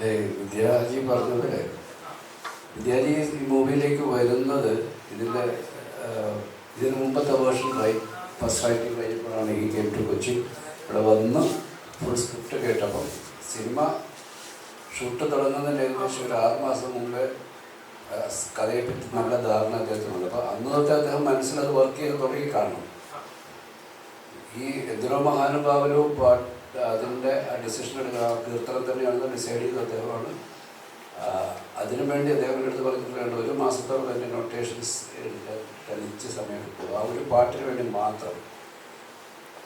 വിദ്യാജി പറഞ്ഞത് വിദ്യാജി ഈ മൂവിയിലേക്ക് വരുന്നത് ഇതിന്റെ ഇതിന് മുമ്പത്തെ വേർഷൻ ഫസ്റ്റ് ഫസ്റ്റായിട്ട് കഴിഞ്ഞപ്പോഴാണ് ഈ കെയിം ടു കൊച്ചി ഇവിടെ വന്ന് ഫുൾ സ്ക്രിപ്റ്റ് കേട്ടപ്പം സിനിമ ഷൂട്ട് തുടങ്ങുന്നതിന്റെ ഏകദേശം ഒരു ആറ് മാസം മുമ്പേ കഥയെപ്പറ്റി കഥയെ പറ്റി നല്ല ധാരണ അദ്ദേഹത്തിനുണ്ട് അപ്പോൾ അന്ന് തൊട്ട് അദ്ദേഹം മനസ്സിലത് വർക്ക് ചെയ്ത് തുടങ്ങി കാണണം. ഈ എന്തിനോ മഹാനുഭാവനവും പാട്ട് അതിന്റെ ഡിസിഷൻ എടുക്കുക കീർത്തനം തന്നെയാണെന്ന് ഡിസൈഡ് ചെയ്ത അദ്ദേഹമാണ്. അതിനു വേണ്ടി അദ്ദേഹം എടുത്ത് പറഞ്ഞിട്ടുണ്ട് ഒരു മാസത്തോളം എന്റെ നൊട്ടേഷൻസ് തെളിച്ച് സമയം എടുക്കുക ആ ഒരു പാട്ടിന് വേണ്ടി മാത്രം.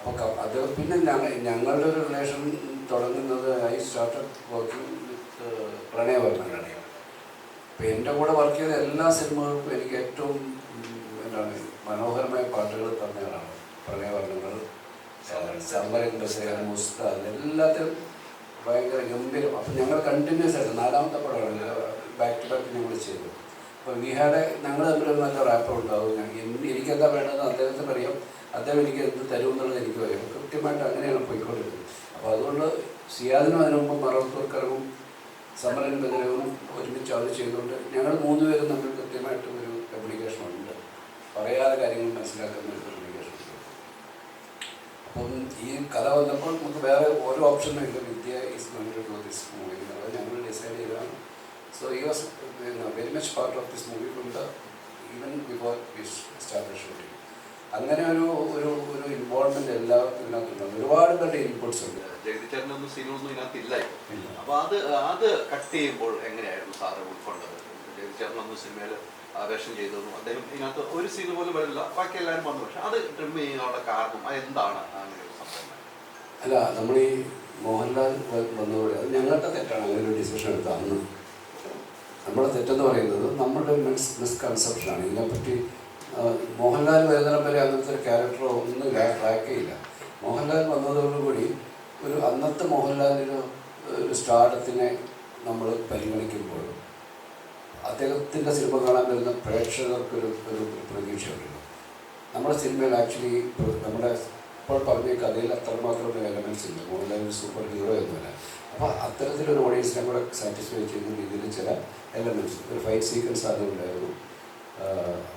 അപ്പോൾ അത് പിന്നെ ഞങ്ങൾ ഞങ്ങളുടെ ഒരു റിലേഷൻ തുടങ്ങുന്നത് ഐ സ്റ്റാർട്ടഡ് വർക്കിംഗ് വിത്ത് പ്രണയവർണനാണ് അപ്പോൾ എന്റെ കൂടെ വർക്ക് ചെയ്ത എല്ലാ സിനിമകൾക്കും എനിക്ക് ഏറ്റവും എന്താണ് മനോഹരമായ പാട്ടുകൾ തന്നെയാണ് പ്രണയവർണങ്ങൾ സമരന്റെ സേവനം ഉസ്താദ് എല്ലാത്തിലും ഭയങ്കര ഗംഭീരം. അപ്പം ഞങ്ങൾ കണ്ടിന്യൂസ് ആയിട്ട് നാലാമത്തെ പടമാണ് ബാക്ക് ടു ബാക്ക് ഞങ്ങൾ ചെയ്തു അപ്പോൾ വി ഹാഡ് ഞങ്ങൾ തമ്മിൽ നല്ല റാപ്പ് ഉണ്ടാവും. എനിക്കെന്താ വേണ്ടതെന്ന് അദ്ദേഹത്തിന് അറിയാം. അദ്ദേഹം എനിക്ക് എന്ത് തരും എന്നുള്ളത് എനിക്ക് അറിയാം. കൃത്യമായിട്ട് അങ്ങനെയാണ് പോയിക്കൊണ്ടിരുന്നത്. അപ്പോൾ അതുകൊണ്ട് സിയാദിനും അതിനു മുമ്പ് മറവത്തൂർക്കരവും സമരൻ ബദലവും ഒരുമിച്ച് അവർ ചെയ്തുകൊണ്ട് ഞങ്ങൾ മൂന്നുപേരും തമ്മിൽ കൃത്യമായിട്ട് ഒരു കമ്മ്യൂണിക്കേഷൻ ഉണ്ട്. പറയാതെ കാര്യങ്ങൾ മനസ്സിലാക്കുന്ന അപ്പം ഈ കഥ വന്നപ്പോൾ നമുക്ക് വേറെ ഓരോ ഓപ്ഷനും ഇല്ല. Vidya is going to do this movie അത് ഞങ്ങൾ ഡിസൈഡ് ചെയ്തതാണ്. സോ ഈ was very much part of this movie from the even before establish start shooting അങ്ങനെ ഒരു ഒരു ഒരു ഇൻവോൾവ്മെന്റ് എല്ലാ ഇതിനകത്തുണ്ട്. ഒരുപാട് പേരുടെ ഇൻപുട്സ് ഉണ്ട്. ജഗതിച്ചേട്ടനൊന്നും സീനൊന്നും ഇതിനകത്തില്ലായി ഇല്ല. അപ്പൊ അത് അത് കട്ട് ചെയ്യുമ്പോൾ എങ്ങനെയായിരുന്നു സാറ് ഉൾക്കൊണ്ടത്? ജഗതിച്ചേട്ടനൊന്നും സിനിമയിൽ വേഷം ചെയ്തതും അദ്ദേഹം ഇതിനകത്ത് ഒരു സീൻ പോലും വരില്ല. ബാക്കി എല്ലാവരും വന്നു. പക്ഷെ അത് ട്രിം ചെയ്യാനുള്ള കാരണം എന്താണ് അങ്ങനെ സംഭവം. അല്ല നമ്മൾ ഈ മോഹൻലാൽ വന്നതോടെ അത് ഞങ്ങളുടെ തെറ്റാണ്. അങ്ങനെ ഒരു ഡിസിഷൻ എടുത്താൽ അന്ന് നമ്മുടെ തെറ്റെന്ന് പറയുന്നത് നമ്മുടെ മിസ് മിസ്കൺസെപ്ഷനാണ് ഇതിനെപ്പറ്റി മോഹൻലാൽ വരുന്നിടം വരെ അങ്ങനത്തെ ഒരു ക്യാരക്ടറോ ഒന്നും ട്രാക്കേ ഇല്ല മോഹൻലാൽ വന്നതോടുകൂടി ഒരു അന്നത്തെ മോഹൻലാലിന് ഒരു സ്റ്റാർഡത്തിനെ നമ്മൾ പരിഗണിക്കുമ്പോൾ അദ്ദേഹത്തിന്റെ സിനിമ കാണാൻ വരുന്ന പ്രേക്ഷകർക്കൊരു ഒരു പ്രതീക്ഷ പ്രതീക്ഷയുണ്ട് നമ്മുടെ സിനിമയിൽ ആക്ച്വലി നമ്മുടെ ഇപ്പോൾ പറഞ്ഞ കഥയിൽ അത്രമാത്രം എലമെൻസ് ഇല്ല ഒരു സൂപ്പർ ഹീറോ എന്നല്ല. അപ്പോൾ അത്തരത്തിലൊരു ഓഡിയൻസിനെ കൂടെ സാറ്റിസ്ഫൈ ചെയ്യുന്ന രീതിയിൽ ചില എലമെന്റ്സ് ഒരു ഫൈറ്റ് സീക്വൻസ് ആദ്യം ഉണ്ടായിരുന്നു.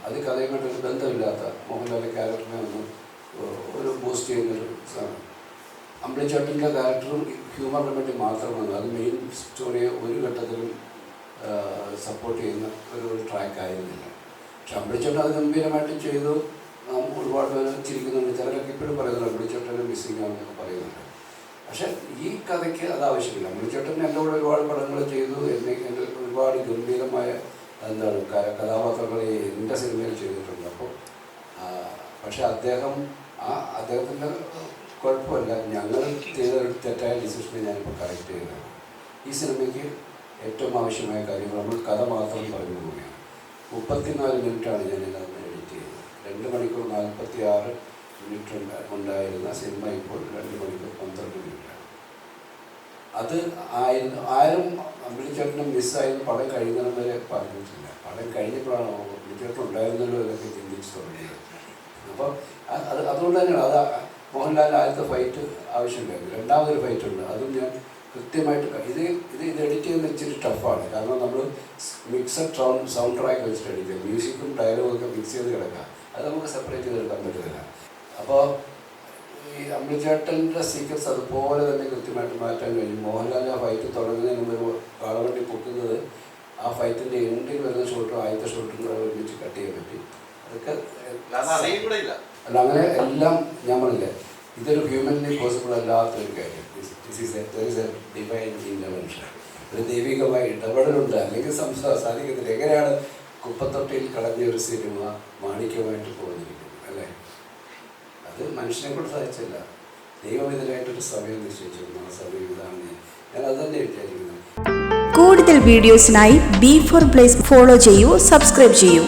അത് കഥയുമായിട്ട് ഒരു ബന്ധമില്ലാത്ത മോഹൻലാലിന്റെ ക്യാരക്ടറിനെ ഒന്ന് ഒരു ബൂസ്റ്റ് ചെയ്യുന്നൊരു സാധനം. അമ്പിളിച്ചേട്ടന്റെ ക്യാരക്ടറും ഹ്യൂമറിന് വേണ്ടി മാത്രമാണ്. അത് മെയിൻ സ്റ്റോറിയെ ഒരു ഘട്ടത്തിലും സപ്പോർട്ട് ചെയ്യുന്ന ഒരു ട്രാക്ക് ആയിരുന്നില്ല. പക്ഷെ അമ്പിളിച്ചേട്ടൻ അത് ഗംഭീരമായിട്ട് ചെയ്തു. നാം ഒരുപാട് പേര് ചിരിക്കുന്നുണ്ട്. ചിലരൊക്കെ ഇപ്പോഴും പറയുന്നുണ്ട് അമ്പിളിച്ചേട്ടനെ മിസ്സിങ് ആണെന്നൊക്കെ പറയുന്നുണ്ട്. പക്ഷെ ഈ കഥയ്ക്ക് അത് ആവശ്യമില്ല. അമ്പിളിച്ചേട്ടൻ എന്റെ കൂടെ ഒരുപാട് പടങ്ങൾ ചെയ്തു. എന്നെ എന്റെ ഒരുപാട് ഗംഭീരമായ എന്താണ് കഥാപാത്രങ്ങളെ എന്റെ സിനിമയിൽ ചെയ്തിട്ടുണ്ട്. അപ്പോൾ പക്ഷെ അദ്ദേഹം ആ അദ്ദേഹത്തിന്റെ കുഴപ്പമില്ല. ഞങ്ങൾ ചെയ്ത തെറ്റായ ഡിസിഷനെ ഞാനിപ്പോൾ കറക്റ്റ് ചെയ്തതാണ് ഈ സിനിമയ്ക്ക് ഏറ്റവും ആവശ്യമായ കാര്യങ്ങൾ നമ്മൾ കഥ മാത്രം പറഞ്ഞു പോവുകയാണ്. മുപ്പത്തിനാല് മിനിറ്റാണ് ഞാൻ ഇതിനകത്ത് എഡിറ്റ് ചെയ്തത്. രണ്ട് മണിക്കൂർ നാൽപ്പത്തി ആറ് മിനിറ്റ് ഉണ്ടായിരുന്ന സിനിമ ഇപ്പോൾ രണ്ട് മണിക്കൂർ പന്ത്രണ്ട് മിനിറ്റാണ്. അത് ആയിരുന്നു ആരും അമ്പിളിച്ചേട്ടനും മിസ്സായിരുന്നു പടം കഴിഞ്ഞാൽ വരെ പറഞ്ഞിട്ടില്ല. പടം കഴിഞ്ഞപ്പോഴാണ് അമ്പിളിച്ചേട്ടൻ ഉണ്ടായിരുന്നല്ലോ എന്നൊക്കെ ചിന്തിച്ച് തുടങ്ങിയത്. അപ്പോൾ അത് അതുകൊണ്ട് തന്നെയാണ് അത് മോഹൻലാലിന് ആദ്യത്തെ ഫൈറ്റ് ആവശ്യമില്ലായിരുന്നു. രണ്ടാമതൊരു ഫൈറ്റ് ഉണ്ട്. അതും ഞാൻ കൃത്യമായിട്ട് ഇത് ഇത് ഇത് എഡിറ്റ് ചെയ്യുന്ന ഇച്ചിരി ടഫാണ് കാരണം നമ്മൾ മിക്സഡ് സൗണ്ട് സൗണ്ട് ട്രാക്ക് വെച്ചിട്ട് എഡിറ്റ് ചെയ്യും. മ്യൂസിക്കും ഡയലോഗും ഒക്കെ മിക്സ് ചെയ്ത് കിടക്കാം അത് നമുക്ക് സെപ്പറേറ്റ് ചെയ്തെടുക്കാൻ പറ്റുന്നില്ല അപ്പോൾ ഈ അമ്പിളിച്ചേട്ടന്റെ സീക്വൻസ് അതുപോലെ തന്നെ കൃത്യമായിട്ട് മാറ്റാൻ കഴിഞ്ഞു മോഹൻലാൽ ആ ഫൈറ്റ് തുടങ്ങുന്നതിന് മുമ്പ് കാളവണ്ടി പൊക്കുന്നത് ആ ഫൈറ്റിന്റെ എൻഡിൽ വരുന്ന ഷോട്ടും ആദ്യത്തെ ഷോട്ടും കൂടെ ഒരുമിച്ച് കട്ട് ചെയ്യാൻ പറ്റി. അതൊക്കെ അല്ല അങ്ങനെ എല്ലാം ഞാൻ പറഞ്ഞില്ലേ ഇതൊരു ഹ്യൂമൻലി പോസിബിൾ അല്ലാത്തൊരു കാര്യം. ഒരു ദൈവികമായ ഇടപെടലുണ്ട് അല്ലെങ്കിൽ സംസാരം സാധിക്കത്തില്ല. എങ്ങനെയാണ് കുപ്പത്തൊട്ടിയിൽ കളഞ്ഞ ഒരു സിനിമ മാണിക്യമായിട്ട് പോന്നിരിക്കുന്നത് അല്ലേ? അത് മനുഷ്യനെ കൊണ്ട് സാധിച്ചില്ല ദൈവം ഇതിനായിട്ടൊരു സമയം നിശ്ചയിച്ചിരുന്നു ആ സമയം ഇതാണ് ഞാൻ. ഞാൻ അത് തന്നെ വിചാരിക്കുന്നത് കൂടുതൽ വീഡിയോസിനായി ബി ഫോർ പ്ലേസ് ഫോളോ ചെയ്യൂ സബ്സ്ക്രൈബ് ചെയ്യൂ.